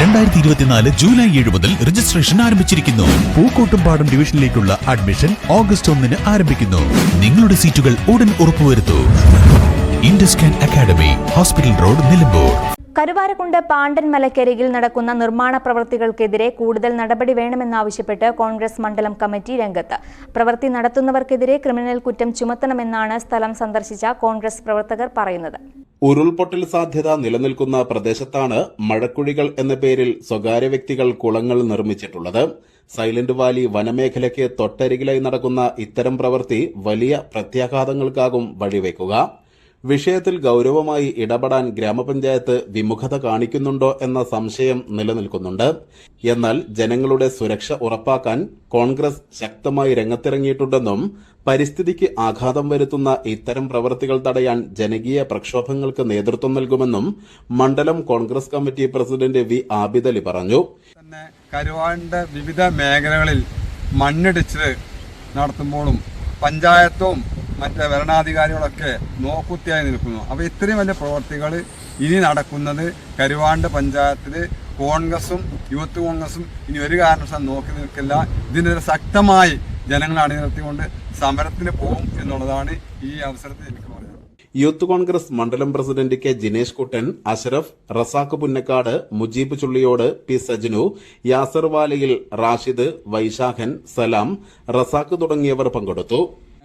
രണ്ടായിരത്തി ഇരുപത്തിനാല് ജൂലൈ ഏഴ് മുതൽ രജിസ്ട്രേഷൻ ആരംഭിച്ചിരിക്കുന്നു. പൂക്കോട്ടുംപാടം ഡിവിഷനിലേക്കുള്ള അഡ്മിഷൻ ഓഗസ്റ്റ് ഒന്നിന് ആരംഭിക്കുന്നു. നിങ്ങളുടെ സീറ്റുകൾ ഉടൻ ഉറപ്പുവരുത്തൂ. Induscan academy hospital road Nilambur. Karuvarakundu Pandan മലക്കരികിൽ നടക്കുന്ന നിർമ്മാണ പ്രവൃത്തികൾക്കെതിരെ കൂടുതൽ നടപടി വേണമെന്നാവശ്യപ്പെട്ട് കോൺഗ്രസ് മണ്ഡലം കമ്മിറ്റി രംഗത്ത്. പ്രവൃത്തി നടത്തുന്നവർക്കെതിരെ ക്രിമിനൽ കുറ്റം ചുമത്തണമെന്നാണ് സ്ഥലം സന്ദർശിച്ച കോൺഗ്രസ് പ്രവർത്തകർ പറയുന്നത്. ഉരുൾപൊട്ടൽ സാധ്യത നിലനിൽക്കുന്ന പ്രദേശത്താണ് മഴക്കുഴികൾ എന്ന പേരിൽ സ്വകാര്യ വ്യക്തികൾ കുളങ്ങൾ നിർമ്മിച്ചിട്ടുള്ളത്. സൈലന്റ് വാലി വനമേഖലയ്ക്ക് തൊട്ടരികിലായി നടക്കുന്ന ഇത്തരം പ്രവൃത്തി വലിയ പ്രത്യാഘാതങ്ങൾക്കാകും വഴിവെക്കുക. വിഷയത്തിൽ ഗൗരവമായി ഇടപെടാൻ ഗ്രാമപഞ്ചായത്ത് വിമുഖത കാണിക്കുന്നുണ്ടോ എന്ന സംശയം നിലനിൽക്കുന്നുണ്ട്. എന്നാൽ ജനങ്ങളുടെ സുരക്ഷ ഉറപ്പാക്കാൻ കോൺഗ്രസ് ശക്തമായി രംഗത്തിറങ്ങിയിട്ടുണ്ടെന്നും പരിസ്ഥിതിക്ക് ആഘാതം വരുത്തുന്ന ഇത്തരം പ്രവൃത്തികൾ തടയാൻ ജനകീയ പ്രക്ഷോഭങ്ങൾക്ക് നേതൃത്വം നൽകുമെന്നും മണ്ഡലം Congress committee president V Abidali പറഞ്ഞു. കരുവാടിന്റെ വിവിധ മേഖലകളിൽ മണ്ണിടിച്ച് നടത്തുമ്പോഴും പഞ്ചായത്തും മറ്റ് ഭരണാധികാരികളൊക്കെ നോക്കുത്തിയായി നിൽക്കുന്നു. അപ്പോൾ ഇത്രയും വലിയ പ്രവർത്തികൾ ഇനി നടക്കുന്നത് കരുവാണ്ട് പഞ്ചായത്തിൽ കോൺഗ്രസും യൂത്ത് കോൺഗ്രസും ഇനി ഒരു കാരണവശാലും നോക്കി നിൽക്കില്ല. ഇതിനൊരു ശക്തമായി ജനങ്ങളെ അണിനിർത്തിക്കൊണ്ട് സമരത്തിന് പോകും എന്നുള്ളതാണ് ഈ അവസരത്തിൽ എനിക്ക് യൂത്ത് കോൺഗ്രസ് മണ്ഡലം president K Jinesh Kuttan Ashraf Razak Punnakkad Mujeeb Chulliyode P Sajnu Yasar Valayil Rashid Vaishakhan Salam Razak തുടങ്ങിയവർ പങ്കെടുത്തു.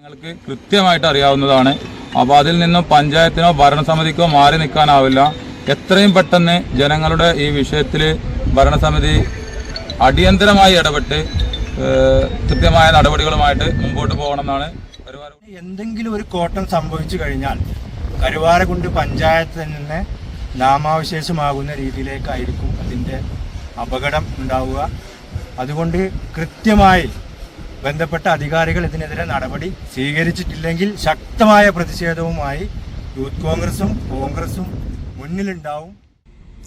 ഞങ്ങൾക്ക് കൃത്യമായിട്ട് അറിയാവുന്നതാണ്. അപ്പോൾ അതിൽ നിന്നും പഞ്ചായത്തിനോ ഭരണസമിതിക്കോ മാറി നിൽക്കാനാവില്ല. എത്രയും പെട്ടെന്ന് ജനങ്ങളുടെ ഈ വിഷയത്തിൽ ഭരണസമിതി അടിയന്തരമായി ഇടപെട്ട് കൃത്യമായ നടപടികളുമായിട്ട് മുമ്പോട്ട് പോകണമെന്നാണ് എന്തെങ്കിലും ഒരു കോട്ടം സംഭവിച്ചു കഴിഞ്ഞാൽ കരുവാരകുണ്ട് പഞ്ചായത്ത് തന്നെ നാമാവശേഷമാകുന്ന രീതിയിലേക്കായിരിക്കും അതിന്റെ അപകടം ഉണ്ടാവുക. അതുകൊണ്ട് കൃത്യമായി ബന്ധപ്പെട്ട അധികാരികൾ ഇതിനെതിരെ നടപടി സ്വീകരിച്ചിട്ടില്ലെങ്കിൽ ശക്തമായ പ്രതിഷേധവുമായി യൂത്ത് കോൺഗ്രസും കോൺഗ്രസും മുന്നിലുണ്ടാവും.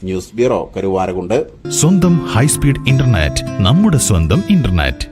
News bureau Karuvarakundu. സ്വന്തം ഹൈസ്പീഡ് ഇന്റർനെറ്റ് നമ്മുടെ സ്വന്തം ഇന്റർനെറ്റ്.